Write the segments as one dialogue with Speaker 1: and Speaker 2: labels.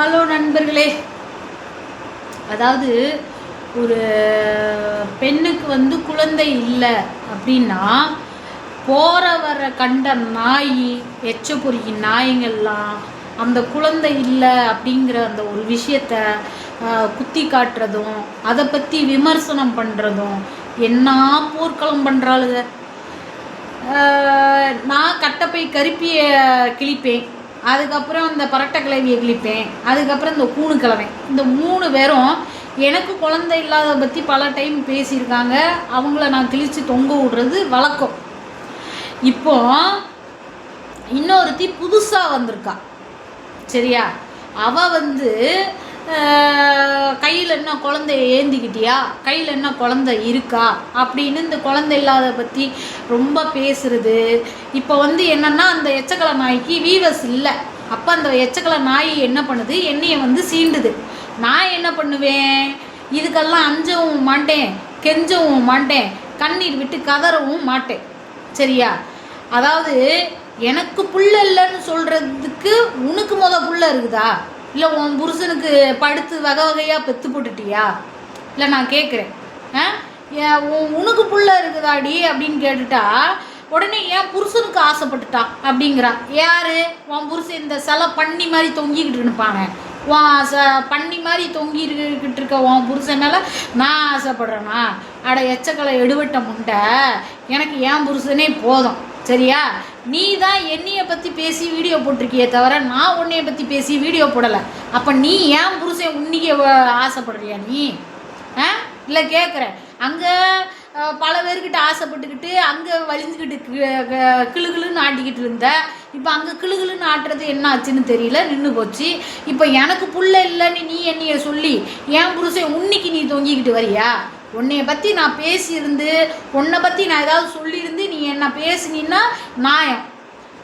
Speaker 1: Hello நண்பர்களே. அதாவது ஒரு பெண்ணுக்கு வந்து குழந்தை இல்லை அப்படின்னா போகிற வர கண்ட நாய் எச்ச பொறுக்கி நாய்ங்கள்லாம் அந்த குழந்தை இல்லை அப்படிங்கிற அந்த ஒரு விஷயத்த குத்தி காட்டுறதும் அதை பற்றி விமர்சனம் பண்ணுறதும் என்ன போர்க்களம் பண்ணுறாளுங்க நான் கட்டப்பை கருப்பியை கிழிப்பேன். அதுக்கப்புறம் இந்த பரட்டை கிளவியை கிழிப்பேன். அதுக்கப்புறம் இந்த கூணு கிழவன் இந்த மூணு பேரும் எனக்கு குழந்தை இல்லாத பற்றி பல டைம் பேசியிருக்காங்க. அவங்கள நான் கிழித்து தொங்க விடுறது வழக்கம். இப்போ இன்னொருத்தி புதுசாக வந்திருக்கா. சரியா? அவ வந்து கையில் என்ன குழந்தைய ஏந்திக்கிட்டியா? கையில் என்ன குழந்தை இருக்கா? அப்படின்னு இந்த குழந்தை இல்லாத பற்றி ரொம்ப பேசுறது. இப்போ வந்து என்னன்னா அந்த எச்சக்கலை நாய்க்கு வீவஸ் இல்லை. அப்போ அந்த எச்சக்கலை நாய் என்ன பண்ணுது? என்னையை வந்து சீண்டுது. நான் என்ன பண்ணுவேன்? இதுக்கெல்லாம் அஞ்சவும் மாட்டேன் கெஞ்சவும் மாட்டேன் கண்ணீர் விட்டு கதறவும் மாட்டேன். சரியா? அதாவது எனக்கு புள்ள இல்லைன்னு சொல்கிறதுக்கு உனக்கு முத புள்ள இருக்குதா? இல்லை உன் புருஷனுக்கு படுத்து வகை வகையாக பெத்து போட்டுட்டியா? இல்லை நான் கேட்குறேன் ஆ? ஏன் உன் உனக்கு புள்ள இருக்குதாடி அப்படின்னு கேட்டுட்டா உடனே என் புருஷனுக்கு ஆசைப்பட்டுட்டான் அப்படிங்கிறா யார்? உன் புருஷன் இந்த சிலை பண்ணி மாதிரி தொங்கிக்கிட்டு இருப்பானே உன் ச பண்ணி மாதிரி தொங்கிக்கிட்டு இருக்க உன் புருஷன் மேலே நான் ஆசைப்படுறேனா? அட எச்சக்கலை எடுவட்ட முண்டை. எனக்கு என் புருஷனே போதும். சரியா? நீ தான் என்னையை பற்றி பேசி வீடியோ போட்டிருக்கியே தவிர நான் உன்னைய பற்றி பேசி வீடியோ போடலை. அப்போ நீ ஏன் புருஷன் உன்னிக்க ஆசைப்படுறியா நீ? ஆ? இல்லை கேட்குறேன் அங்கே பல பேர்கிட்ட ஆசைப்பட்டுக்கிட்டு அங்கே வலிஞ்சுக்கிட்டு கி- கிளுகிளுன்னு ஆட்டிக்கிட்டு இருந்த. இப்போ அங்கே கிளுகிளுன்னு ஆட்டுறது என்ன ஆச்சுன்னு தெரியல நின்று போச்சு. இப்போ எனக்கு புள்ள இல்லைன்னு நீ என்னைய சொல்லி என் புருஷன் உன்னிக்கு நீ தொங்கிக்கிட்டு வரியா? உன்னைய பற்றி நான் பேசியிருந்து உன்னை பற்றி நான் ஏதாவது சொல்லியிருந்து என்ன பேசுனீன்னா நியாயம்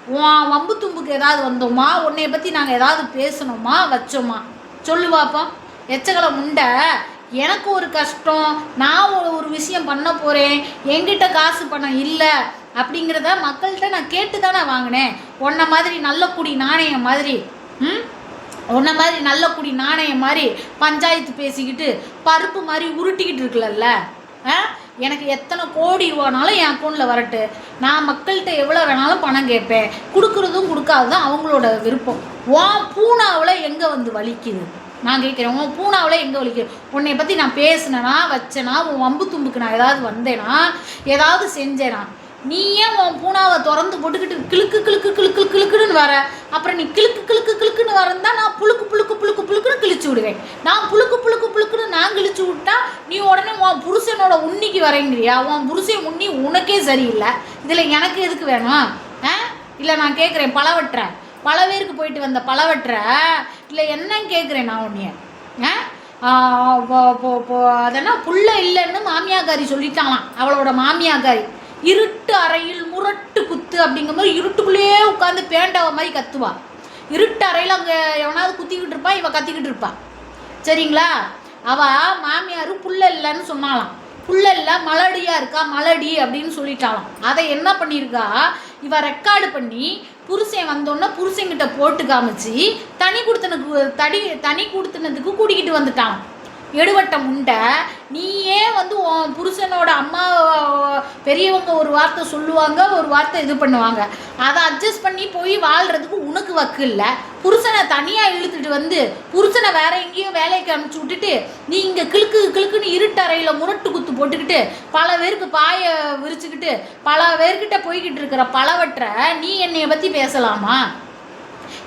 Speaker 1: உன் வம்பு தும்புக்கு ஏதாவது வந்தோமா? உன்னைய பற்றி நாங்கள் ஏதாவது பேசணுமா? வச்சோமா? சொல்லு பார்ப்போம் எச்சக்கலை முண்டை. எனக்கு ஒரு கஷ்டம். நான் ஒரு ஒரு விஷயம் பண்ண போகிறேன் என்கிட்ட காசு பணம் இல்லை. அப்படிங்கிறத மக்கள்கிட்ட நான் கேட்டு தானே வாங்கினேன். உன்ன மாதிரி நல்ல குடி நாணயம் மாதிரி ம்? உன்ன மாதிரி நல்ல குடி நாணயம் மாதிரி பஞ்சாயத்து பேசிக்கிட்டு பருப்பு மாதிரி உருட்டிக்கிட்டு இருக்குல்லல்ல ஆ? எனக்கு எத்தனை கோடி ரூபானாலும் என் அக்கௌண்ட்டில் வரட்டு. நான் மக்கள்கிட்ட எவ்வளோ வேணாலும் பணம் கேட்பேன். கொடுக்குறதும் கொடுக்காததும் அவங்களோட விருப்பம். உன் பூனாவில் எங்கே வந்து வலிக்குது? நான் கேட்குறேன் உன் பூனாவில் எங்கே வலிக்குது? உன்னை பற்றி நான் பேசினேனா வச்சேனா உன் வம்பு தும்புக்கு நான் ஏதாவது வந்தேனா ஏதாவது செஞ்சேனா? நீ ஏன் உன் பூனாவை திறந்து போட்டுக்கிட்டு கிளுக்கு கிளுக்கு கிளுக்கு கிளுக்குன்னு வர. அப்புறம் நீ கிளுக்கு கிளுக்கு கிளுக்குன்னு வரந்தா நான் புழுக்கு புழுக்கு புழுக்கு புழுக்குன்னு கிழிச்சு விடுவேன். நான் புழுக்கு புழுக்கு புழுக்குன்னு நான் கிழிச்சு விட்டா நீ உடனே உன் புருஷனோட உன்னிக்கு வரேங்கிறியா? உன் புருஷன் உன்னி உனக்கே சரியில்லை. இதில் எனக்கு எதுக்கு வேணும்? ஆ? இல்லை நான் கேட்குறேன் பழவற்ற பல பேருக்கு போயிட்டு வந்த பழவற்ற இல்லை என்னன்னு கேட்குறேன் நான் உன்னைய. ஆ? ஆ, போ- புள்ள இல்லைன்னு மாமியாக்காரி சொல்லிட்டாங்களாம். அவளோட மாமியாக்காரி இருட்டு அறையில் முரட்டு குத்து அப்படிங்கும்போது இருட்டுக்குள்ளேயே உட்காந்து பேண்டாவ மாதிரி கத்துவா. இருட்டு அறையில் அங்கே எவனாவது குத்திக்கிட்டு இருப்பா இவ கத்திக்கிட்டு இருப்பா. சரிங்களா? அவ மாமியார் புள்ள இல்லைன்னு சொன்னாலாம் புள்ள இல்லை மலடியா இருக்கா மலடி அப்படின்னு சொல்லிட்டாலாம் அதை என்ன பண்ணியிருக்கா? இவ ரெக்கார்டு பண்ணி புருஷன் வந்தோடனே புருஷங்கிட்ட போட்டு காமிச்சு தனி கொடுத்தனுக்கு தடி தனி கொடுத்தனதுக்கு கூட்டிக்கிட்டு வந்துட்டான் எடுவட்ட முண்டை நீயே வந்து உன் புருஷனோட அம்மா பெரியவங்க ஒரு வார்த்தை சொல்லுவாங்க ஒரு வார்த்தை இது பண்ணுவாங்க. அதை அட்ஜஸ்ட் பண்ணி போய் வாழ்கிறதுக்கு உனக்கு வக்கு இல்லை. புருஷனை தனியாக இழுத்துட்டு வந்து புருஷனை வேற எங்கேயோ வேலைக்கு அனுப்பிச்சி விட்டுட்டு நீ இங்கே கிழக்கு கிழக்குன்னு இருட்டறையில் முரட்டு குத்து போட்டுக்கிட்டு பல பேருக்கு பாயை விரிச்சுக்கிட்டு பல பேர்கிட்ட போய்கிட்டு இருக்கிற பலவற்றை நீ என்னைய பற்றி பேசலாமா?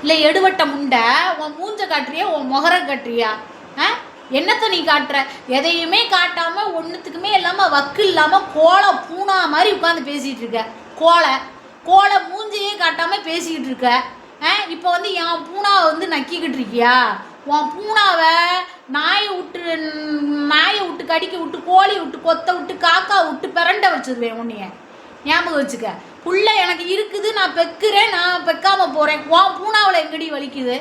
Speaker 1: இல்லை எடுவட்ட முண்டை உன் மூஞ்ச காட்டுறியா உன் முகர காட்டுறியா? ஆ? என்னத்தை நீ காட்டுற? எதையுமே காட்டாம ஒன்றுத்துக்குமே இல்லாமல் வக்கு இல்லாமல் கோலை பூனா மாதிரி உட்காந்து பேசிகிட்டு இருக்க. கோலை. கோலை மூஞ்சையே காட்டாமல் பேசிக்கிட்டு இருக்க. ஆ இப்போ வந்து என் பூனாவை வந்து நக்கிக்கிட்டு இருக்கியா? உன் பூனாவை நாயை விட்டு நாயை விட்டு கடிக்க விட்டு கோழி விட்டு கொத்த விட்டு காக்கா விட்டு பிரண்ட வச்சிருவேன் உன்னைய. ஞாபகம் வச்சுக்க. புள்ள எனக்கு இருக்குது நான் பெக்கிறேன் நான் பெக்காம போகிறேன் உன் பூனாவில் எங்கடி வலிக்குது?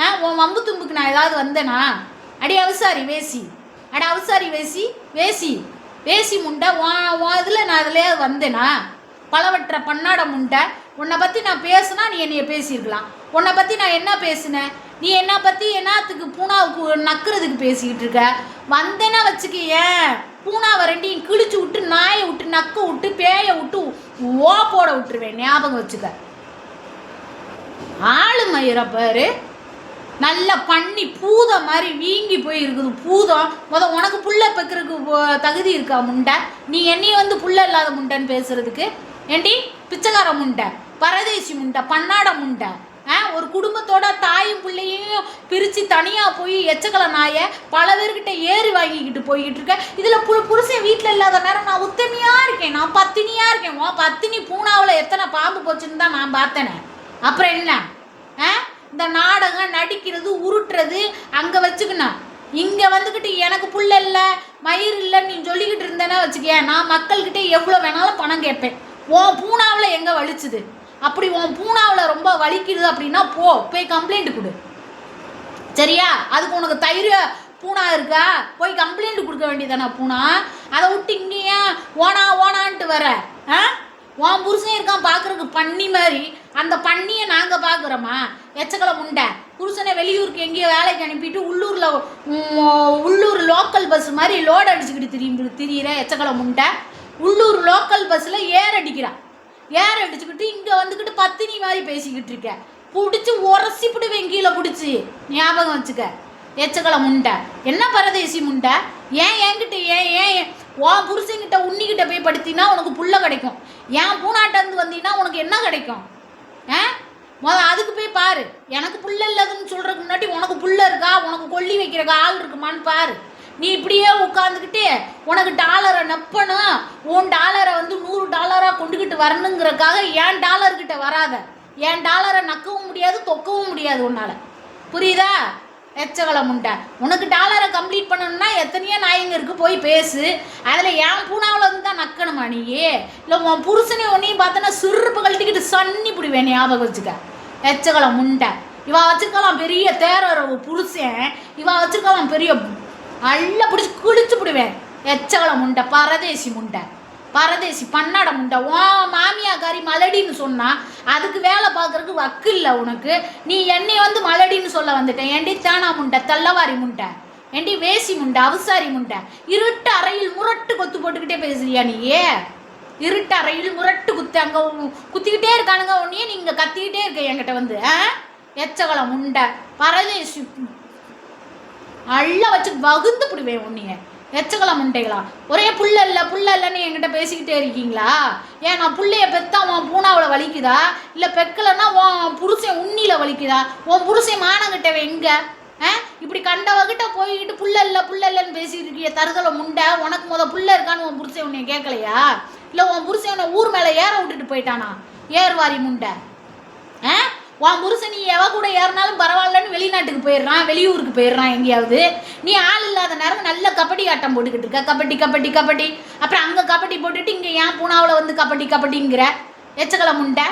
Speaker 1: ஆ உன் வம்பு தும்புக்கு நான் ஏதாவது வந்தேனா? அடி அவசாரி வேசி. அட அவசாரி வேசி. வேசி. வேசி முண்டை உன் உன் இதில் நான் இதுலையாவது வந்தேனா? பலவற்ற பன்னாட முண்டை உன்னை பற்றி நான் பேசுனா நீ என்னைய பேசியிருக்கலாம். உன்னை பற்றி நான் என்ன பேசினேன் நீ என்ன பற்றி என்னத்துக்கு பூனாவுக்கு நக்குறதுக்கு பேசிக்கிட்டு இருக்க? வந்தேன்னா வச்சுக்க ஏன் பூனாவை ரெண்டையும் கிழிச்சு விட்டு நாயை விட்டு நக்க விட்டு பேயை விட்டு ஓ போட விட்டுருவேன். ஞாபகம் வச்சுக்க. ஆளுமயிற பாரு நல்லா பண்ணி பூதம் மாதிரி வீங்கி போய் இருக்குது. பூதம். முத உனக்கு புள்ள பெக்கிறதுக்கு தகுதி இருக்கா முண்டை? நீ என்னைய வந்து புள்ள இல்லாத முண்டைன்னு பேசுறதுக்கு? ஏண்டி? பிச்சைக்கார முண்டை. பரதேசி முண்டை பன்னாட முண்டை. ஆ ஒரு குடும்பத்தோட தாயும் பிள்ளையும் பிரித்து தனியாக போய் எச்சக்கலை நாயை பல பேர்கிட்ட ஏறி வாங்கிக்கிட்டு போய்கிட்டு இருக்கேன் இதில் புரு புருஷன் வீட்டில் இல்லாத நேரம் நான் உத்தமையாக இருக்கேன். நான் பத்தினியாக இருக்கேன். உன் பத்தினி பூனாவில் எத்தனை பாம்பு போச்சுன்னு தான் நான் பார்த்தேனே. அப்புறம் என்ன? ஆ? இந்த நாடகம் நடிக்கிறது உருட்டுறது அங்கே வச்சுக்கணும். இங்கே வந்துக்கிட்டு எனக்கு புள்ள இல்லை மயிர் இல்லைன்னு நீ சொல்லிக்கிட்டு இருந்தேன்னா வச்சுக்கேன் நான் மக்கள்கிட்ட எவ்வளோ வேணாலும் பணம் கேட்பேன். உன் பூனாவில் எங்கே வலிச்சுது? அப்படி உன் பூனாவில் ரொம்ப வலிக்குது அப்படின்னா போ போய் கம்ப்ளைண்ட் கொடு. சரியா? அதுக்கு உனக்கு தயிர் பூனா இருக்கா? போய் கம்ப்ளைண்ட் கொடுக்க வேண்டியதானா பூனா? அதை விட்டு இங்கேயே ஓனா ஓனான்ட்டு வர ஆ? உன் புருஷன் இருக்கான் பார்க்குறதுக்கு பண்ணி மாதிரி. அந்த பண்ணியை நாங்கள் பார்க்குறோமா எச்சக்கலை முண்டை. புருஷனை வெளியூருக்கு எங்கேயோ வேலைக்கு அனுப்பிட்டு உள்ளூரில் உள்ளூர் லோக்கல் பஸ் மாதிரி லோடு அடிச்சுக்கிட்டு திரியும் திரியிற எச்சக்கலை முண்டை. உள்ளூர் லோக்கல் பஸ்ஸில் ஏர் அடிக்கிறான். ஏர் அடிச்சுக்கிட்டு இங்கே வந்துக்கிட்டு பத்தினி மாதிரி பேசிக்கிட்டு இருக்க. பிடிச்சி உரசிப்பிடுவேன் கீழே பிடிச்சி. ஞாபகம் வச்சுக்க. எச்சக்கலை முண்டை. என்ன பரதேசி முண்டை? ஏன் என்கிட்ட ஏன் ஏன் உன் புருஷன்கிட்ட உன்னிக்கிட்ட போய் படுத்தினா உனக்கு புள்ள கிடைக்கும். ஏன் பூனாட்டந்து வந்தீங்கன்னா உனக்கு என்ன கிடைக்கும்? ஆ? முத அதுக்கு போய் பாரு. எனக்கு புள்ள இல்லைன்னு சொல்கிறதுக்கு முன்னாடி உனக்கு புள்ள இருக்கா? உனக்கு கொல்லி வைக்கிறக்கு ஆள் இருக்குமான்னு பாரு. நீ இப்படியே உட்காந்துக்கிட்டு உனக்கு டாலரை நப்பணும் உன் டாலரை வந்து நூறு டாலராக கொண்டுக்கிட்டு வரணுங்கிறக்காக ஏன் டாலர்கிட்ட வராத. என் டாலரை நக்கவும் முடியாது தொக்கவும் முடியாது உன்னால். புரியுதா? எச்சகலை முண்டை உனக்கு டாலரை கம்ப்ளீட் பண்ணணும்னா எத்தனையோ நாயங்கருக்கு போய் பேசு. அதில் என் பூனாவில் இருந்து தான் நக்கணுமா நீ இல்லை உன் புருஷனே உன்னையும் பார்த்தோன்னா சுருப்பு கழட்டிக்கிட்டு சன்னி பிடிவேன் ஞாபகம் வச்சுக்க. எச்சகலை முண்டை இவா வச்சுருக்கலாம் பெரிய தேரரவு புருஷன். இவா வச்சுருக்கலாம் பெரிய அள்ள பிடிச்சி குளிச்சு பிடுவேன் எச்சகலை முண்டை பரதேசி முண்டை. பரதேசி பன்னாட முண்டை ஓ மாமியாக்காரி மலடின்னு சொன்னா அதுக்கு வேலை பார்க்கறதுக்கு வக்கு இல்லை உனக்கு. நீ என்னை வந்து மலடின்னு சொல்ல வந்துட்டேன் ஏண்டி தானா முண்டை தள்ளவாரி முண்டை ஏண்டி வேசி முண்டை அவசாரி முண்டை. இருட்டு அறையில் முரட்டு கொத்து போட்டுக்கிட்டே பேசுறியா நீ? இருட்டு அறையில் முரட்டு குத்து அங்கே குத்திக்கிட்டே இருக்கானுங்க உன்னையே நீங்கள் கத்திக்கிட்டே இருக்க என்கிட்ட வந்து ஆ? எச்சகலை முண்டை பரதேசி அள்ள வச்சு வகுந்து பிடுவேன் உன்னைய. எச்சகல முண்டைகளா ஒரே புல்ல இல்லை புல்ல இல்லைன்னு என்கிட்ட பேசிக்கிட்டே இருக்கீங்களா? ஏன் நான் புள்ளைய பெத்தா உன் பூனாவில் வலிக்குதா? இல்லை பெக்கலைன்னா உன் புருஷன் உண்ணியில் வலிக்குதா? உன் புருஷன் மானங்கிட்டவன் எங்கே? ஆ? இப்படி கண்டவகிட்ட போய்கிட்டு புள்ள இல்லை புள்ள இல்லைன்னு பேசியிருக்கிய தருதலை முண்டை உனக்கு முத புள்ள இருக்கான்னு உன் புருஷன் உன்னைய கேட்கலையா இல்லை உன் புருஷன் உன்னை ஊர் மேலே ஏற விட்டுட்டு போயிட்டானா? ஏர்வாரி முண்டை. உன் புருஷன் நீ எவ கூட ஏறினாலும் பரவாயில்லன்னு வெளிநாட்டுக்கு போயிடுறான் வெளியூருக்கு போயிடுறான் எங்கேயாவது. நீ ஆள் இல்லாத நேரம் நல்ல கபடி ஆட்டம் போட்டுக்கிட்டு இருக்க. கபடி கபடி கபடி. அப்புறம் அங்கே கபடி போட்டுட்டு இங்கே ஏன் பூனாவில் வந்து கபடி கபடிங்கிற? எச்சக்கலை முண்டை.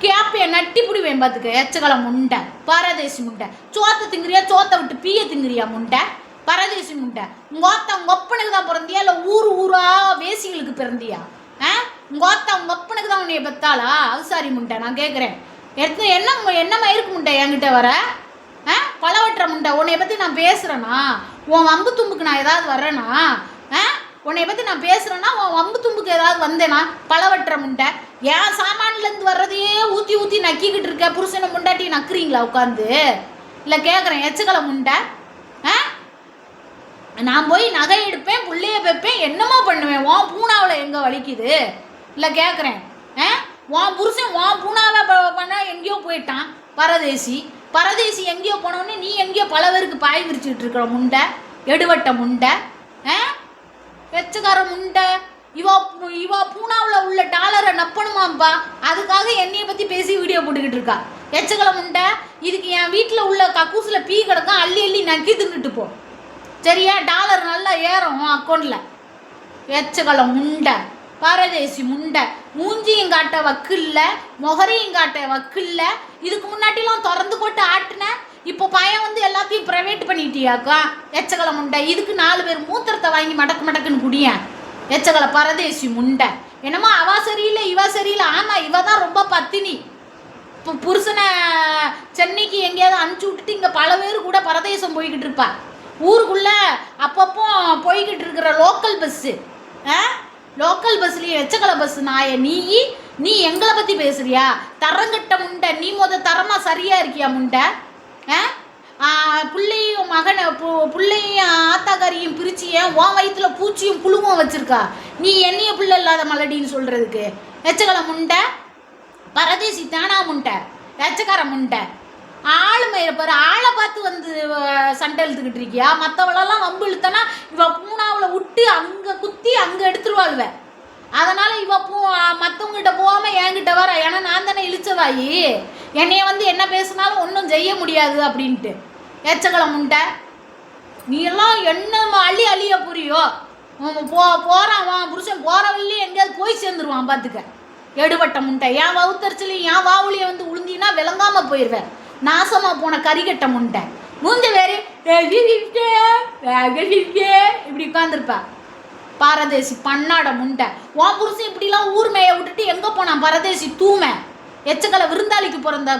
Speaker 1: கேப்பைய நட்டி பிடிவேன் பார்த்துக்க எச்சக்கலை முண்டை. பாரதேசி முண்டை. சோத்தை திங்குறியா சோத்தை விட்டு பீய திங்குறியா முண்டை? பரதேசி முண்டை. உங்க ஓத்த ஒப்பனுக்கு தான் பிறந்தியா? இல்லை ஊர் ஊரா வேசிகளுக்கு பிறந்தியா? ஆ? உங்க ஓத்த உங்க ஒப்பனுக்கு தான் உன்னைய பெத்தாளா? அவசாரி முண்டை நான் கேட்குறேன் எத்தனை என்ன என்ன மயிருக்கு முண்டை என்கிட்ட வர? ஆ? பழவற்ற முண்டை. உன்னைய பற்றி நான் பேசுகிறேனா உன் வம்பு தும்புக்கு நான் ஏதாவது வர்றேனா? ஆ? உன்னைய பற்றி நான் பேசுகிறேன்னா உன் வம்பு தும்புக்கு ஏதாவது வந்தேனா? பழவற்ற முண்டை. என் சாமான்லேருந்து வர்றதையே ஊற்றி ஊற்றி நக்கிக்கிட்டு இருக்க புருஷனை முண்டாட்டி நக்குறீங்களா உட்காந்து இல்லை கேட்குறேன் எச்சக்கலை முண்டை. ஆ? நான் போய் நகை எடுப்பேன் புள்ளைய வைப்பேன் என்னமோ பண்ணுவேன். உன் பூனாவில் எங்கே வலிக்குது? இல்லை கேட்குறேன் ஆ? உன் புருஷன் உன் பூனாவை பண்ணால் பண்ண எங்கேயோ போயிட்டான் பரதேசி. பரதேசி எங்கேயோ போனோடனே நீ எங்கேயோ பல பேருக்கு பாய் விரிச்சுட்டு இருக்கிற முண்டை எடுவட்ட முண்டை ஆ? வெச்சக்கார முண்டை. இவா இவா பூனாவில் உள்ள டாலரை நப்பணுமாம்பா. அதுக்காக என்னையை பற்றி பேசி வீடியோ போட்டுக்கிட்டு இருக்கா. எச்சக்கலை முண்டை இதுக்கு என் வீட்டில் உள்ள கக்கூசில் பீ கிடக்கும் அள்ளி அள்ளி நக்கி தின்னுட்டு போ. சரியா? டாலர் நல்லா ஏறும் உன் அக்கௌண்ட்டில் எச்சக்கலை முண்டை. பாரதேசி முண்டை. மூஞ்சியும் காட்ட வக்கு இல்லை காட்ட வக்கு இல்லை இதுக்கு முன்னாடிலாம் திறந்து போட்டு ஆட்டின. இப்போ பையன் வந்து எல்லாத்தையும் ப்ரைவேட் பண்ணிட்டியாக்கா? எச்சகலை முண்டை. இதுக்கு நாலு பேர் மூத்திரத்தை வாங்கி மடக்கு மடக்குன்னு குடியேன் எச்சகலை பரதேசி முண்டை. என்னமோ அவ சரியில்லை இவ சரியில்லை. ஆமாம் இவ தான் ரொம்ப பத்தினி. இப்போ புருஷனை சென்னைக்கு எங்கேயாவது அனுப்பிச்சி விட்டுட்டு இங்கே பல பேர் கூட பரதேசம் போய்கிட்டு இருப்பா. ஊருக்குள்ளே அப்பப்போ போய்கிட்டு இருக்கிற லோக்கல் பஸ்ஸு ஆ? லோக்கல் பஸ்லேயே எச்சக்கல பஸ் நாய நீ நீ எங்களை பற்றி பேசுறியா? தரங்கிட்ட முண்டை நீ முத தரமாக சரியாக இருக்கியா முண்டை? ஆ? மகனை பு- ஆத்தாக்காரியும் பிரிச்சு ஏன் உன் வயிற்றுல பூச்சியும் புழுவும் வச்சிருக்கா? நீ என்னைய புள்ள இல்லாத மலடின்னு சொல்றதுக்கு. எச்சக்கல முண்டை பரதேசி தானா முண்டை எச்சக்கார முண்டை. ஆளுமை இருப்பார் ஆளை பார்த்து வந்து சண்டை இழுத்துக்கிட்டு இருக்கியா? மற்றவளெல்லாம் வம்பு இழுத்தனா இவ பூனாவில் விட்டு அங்கே குத்தி அங்கே எடுத்துருவாள்வ அதனால் இவ பூ மற்றவங்ககிட்ட போகாமல் என்கிட்ட வர. ஏன்னா நான் தானே இழிச்சவாயி என்னைய வந்து என்ன பேசினாலும் ஒன்றும் செய்ய முடியாது அப்படின்ட்டு. எச்சக்கலை உண்டை நீ எல்லாம் என்ன அள்ளி அழிய புரியோ? உம் போ போகிறான் அவன் புருஷன் போகிற எங்கேயாவது போய் சேர்ந்துருவான் பார்த்துக்க எடுபட்ட முண்டை. என் வவுத்தரிச்சலையும் என் வாவுலியை வந்து உளுந்தினா விளங்காமல் போயிடுவேன் நாசமாக போன கறிக்கட்டை முண்டை. மூஞ்ச வேறு இப்படி உட்காந்துருப்பா பரதேசி பன்னாட முண்டை. உன் புருஷன் இப்படிலாம் ஊர் மேய விட்டுட்டு எங்கே போனான்? பரதேசி தூமை எச்சக்கலை விருந்தாளிக்கு பிறந்த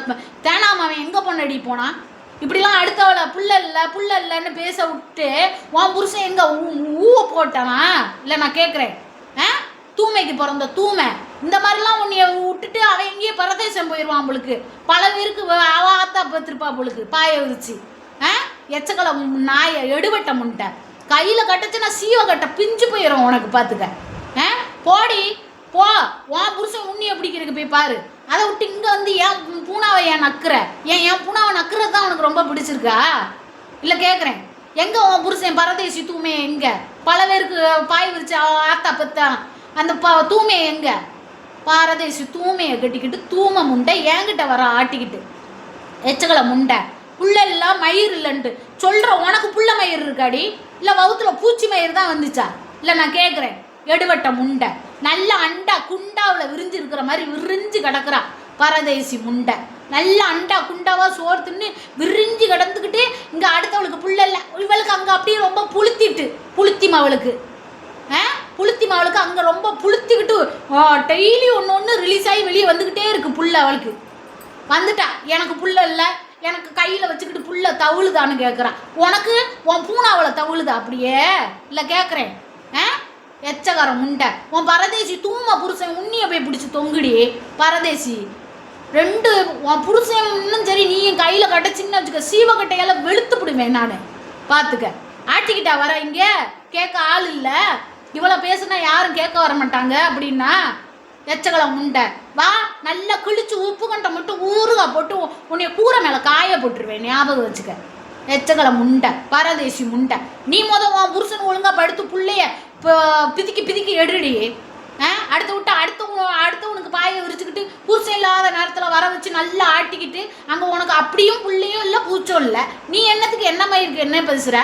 Speaker 1: தேனாமாவன் எங்கே பொண்ணடி போனான்? இப்படிலாம் அடுத்தவளை புள்ள இல்லை புள்ள இல்லைன்னு பேச விட்டு உன் புருஷன் எங்கே ஊவை போட்டவன்? இல்லை நான் கேட்குறேன் ஆ? தூமைக்கு பிறந்த தூமை இந்த மாதிரிலாம் உன்னைய விட்டுட்டு அவன் எங்கேயே பரதேசம் போயிடுவான் அவளுக்கு. பல பேருக்கு வ- அவ ஆத்தா பத்திருப்பா அவளுக்கு. பாய விரிச்சு. ஆ? எச்சக்கலை நாயை எடுவட்ட முன்ட்ட. கையில் கட்டுச்சுன்னா சீவ கட்ட பிஞ்சு போயிடும் உனக்கு பார்த்துக்க ஆ? போடி. போ. உன் புருஷன் உன்னிய பிடிக்கிறதுக்கு போய் பாரு. அதை விட்டு இங்கே வந்து ஏன் பூனாவை ஏன் நக்குற? ஏன் என் பூனாவை நக்குறது தான் உனக்கு ரொம்ப பிடிச்சிருக்கா? இல்லை கேட்குறேன் எங்கே உன் புருஷன் பரதேசி தூமே எங்கே? பல பேருக்கு பாய் விரிச்சு அவ ஆத்தா பத்தா. அந்த ப தூமே எங்கே? பாரதேசி தூமையை கட்டிக்கிட்டு தூமை முண்டை என்கிட்ட வர ஆட்டிக்கிட்டு. எச்சகலை முண்டை புள்ளெல்லாம் மயிர் இல்லைன்ட்டு சொல்கிற உனக்கு புள்ள மயிர் இருக்காடி? இல்லை வவுத்துல பூச்சி மயிர் தான் வந்துச்சா? இல்லை நான் கேட்குறேன் எடுவட்ட முண்டை. நல்ல அண்டா குண்டாவில் விரிஞ்சு இருக்கிற மாதிரி விரிஞ்சு கிடக்குறா பரதேசி முண்டை. நல்ல அண்டா குண்டாவாக சோறு தின்னு விரிஞ்சு கிடந்துக்கிட்டு இங்கே அடுத்தவளுக்கு புள்ள இல்லை. இவளுக்கு அங்கே அப்படியே ரொம்ப புளுத்திட்டு புளுத்திம் அவளுக்கு. புளுத்தி அவளுக்கு அங்கே ரொம்ப புளுத்திக்கிட்டு டெய்லி ஒன்று ஒன்று ரிலீஸ் ஆகி வெளியே வந்துக்கிட்டே இருக்கு புள்ள அவளுக்கு. வந்துட்டா. எனக்கு புள்ள இல்லை. எனக்கு கையில் வச்சுக்கிட்டு புள்ள தவுளுதான்னு கேட்குறான் உனக்கு? உன் பூனாவளை தவுளுதா அப்படியே? இல்லை கேட்குறேன் ஆ? எச்சகாரம் முண்டை. உன் பரதேசி தூம புருஷன் உன்னிய போய் பிடிச்சி தொங்குடி. பரதேசி. ரெண்டு உன் புருஷன் இன்னும் சரி நீ என் கையில் கட்ட சின்ன வச்சுக்க சீவக்கட்டையெல்லாம் வெளுத்து பிடுவேன் நான். பார்த்துக்க ஆட்டிக்கிட்டா வர இங்கே? கேட்க ஆள் இல்லை. இவ்வளோ பேசுனா யாரும் கேட்க வர மாட்டாங்க அப்படின்னா எச்சக்கலை முண்டை வா நல்லா கிழிச்சு உப்பு கண்டை மட்டும் ஊறுகாய் போட்டு உன்னைய கூரை மேலே காய போட்டுருவேன் ஞாபகம் வச்சுக்க. எச்சக்கலை முண்டை பரதேசி முண்டை. நீ முத உன் புருஷன் ஒழுங்கா படுத்து பிள்ளைய இப்போ பிதிக்கி பிதிக்கி எடுடி. ஆ அடுத்து விட்டு அடுத்த அடுத்தவனுக்கு பாயை விரிச்சுக்கிட்டு புருஷன் இல்லாத நேரத்தில் வர வச்சு நல்லா ஆட்டிக்கிட்டு அங்கே உனக்கு அப்படியும் புள்ளையும் இல்லை பூச்சும் இல்லை. நீ என்னத்துக்கு என்ன மயிருக்கு என்ன பேசுகிற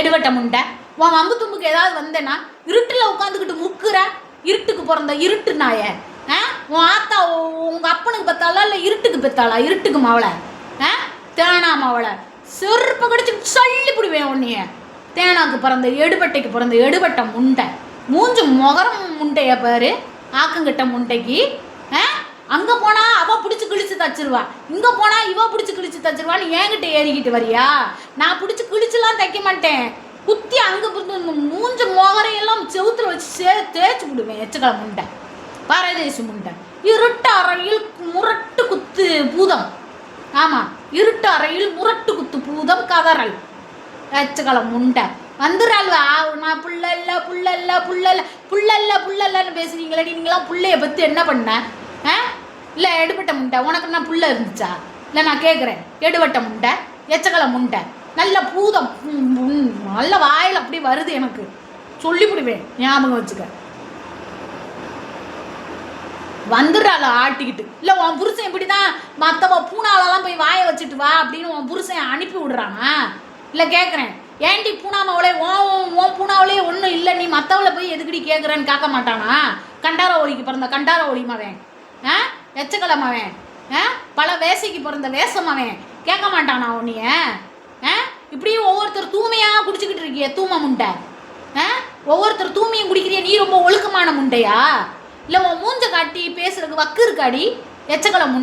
Speaker 1: எடுவட்ட முண்டை. உன் வம்பு தும்புக்கு ஏதாவது வந்தேன்னா இருட்டில் உட்காந்துக்கிட்டு முக்குற இருட்டுக்கு பிறந்த இருட்டு நாய. ஆ? உன் ஆத்தா உங்கள் அப்பனுக்கு பெத்தாளா இல்லை இருட்டுக்கு பெத்தாளா? இருட்டுக்கு மாவளை. ஆ? தேனா மாவளை. செருப்பை கடிச்சு சொல்லி பிடிவேன் உன்னைய. தேனாக்கு பிறந்த எடுபட்டைக்கு பிறந்த எடுபட்ட முண்டை. மூஞ்சு முகரம் முண்டைய பாரு. ஆக்கங்கிட்ட முண்டைக்கு. ஆ? அங்கே போனால் அவள் பிடிச்சி கிழிச்சு தச்சிருவா. இங்கே போனால் இவள் பிடிச்சி கிழிச்சு தச்சிருவான்னு என்கிட்ட ஏறிக்கிட்டு வரியா? நான் பிடிச்சி கிழிச்சுலாம் தைக்க மாட்டேன். குத்தி அங்கே மூஞ்ச மோகரையெல்லாம் செவுத்துல வச்சு சே தேய்ச்சி விடுவேன் எச்சக்கலை முண்டை. பரதேசி முண்டை. இருட்டு அறையில் முரட்டு குத்து பூதம். ஆமாம் இருட்டு அறையில் முரட்டு குத்து பூதம் கதறல். எச்சக்கலை முண்டை. வந்துடுறாள்வா. நான் புள்ள இல்லை புள்ள இல்லை புள்ள இல்லை புள்ள இல்லை புள்ள இல்லைன்னு பேசுறீங்களே நீங்களாம் பிள்ளைய பற்றி என்ன பண்ண? ஆ? இல்லை எடுபட்ட முண்டை. உனக்கு நான் புள்ள இருந்துச்சா? இல்லை நான் கேட்குறேன் எடுபட்ட முண்டை எச்சக்கலை முண்டை. நல்ல பூதம். நல்ல வாயில் அப்படி வருது எனக்கு. சொல்லிவிடுவேன் ஞாபகம் வச்சுக்க. வந்துடுறாள் ஆட்டிக்கிட்டு. இல்லை உன் புருஷன் இப்படி தான் மற்றவ பூனாலெல்லாம் போய் வாயை வச்சுட்டு வா அப்படின்னு உன் புருஷன் அனுப்பி விடுறானா? இல்லை கேட்குறேன். ஏன்டி பூனாமாவளே ஓ உன் பூனாவளே ஒன்றும் இல்லை. நீ மற்றவளை போய் எதுக்கடி கேட்குறேன்னு கேட்க மாட்டானா? கண்டார ஒளிக்கு பிறந்த கண்டார ஒளிமவன் ஆ? எச்சக்கலமாவேன். ஆ? பல வேசைக்கு பிறந்த வேஷமாவேன். கேட்க மாட்டானா உன்னைய? ஆ? இப்படியும் ஒவ்வொருத்தர் தூய்மையாக குடிச்சுக்கிட்டு இருக்கிய தூம முண்டை. ஆ? ஒவ்வொருத்தர் தூய்மையும் குடிக்கிறிய நீ ரொம்ப ஒழுக்கமான முண்டையா? இல்லை உன் மூஞ்ச காட்டி பேசுறதுக்கு வக்கு இருக்காடி எச்சக்கலை முண்டை.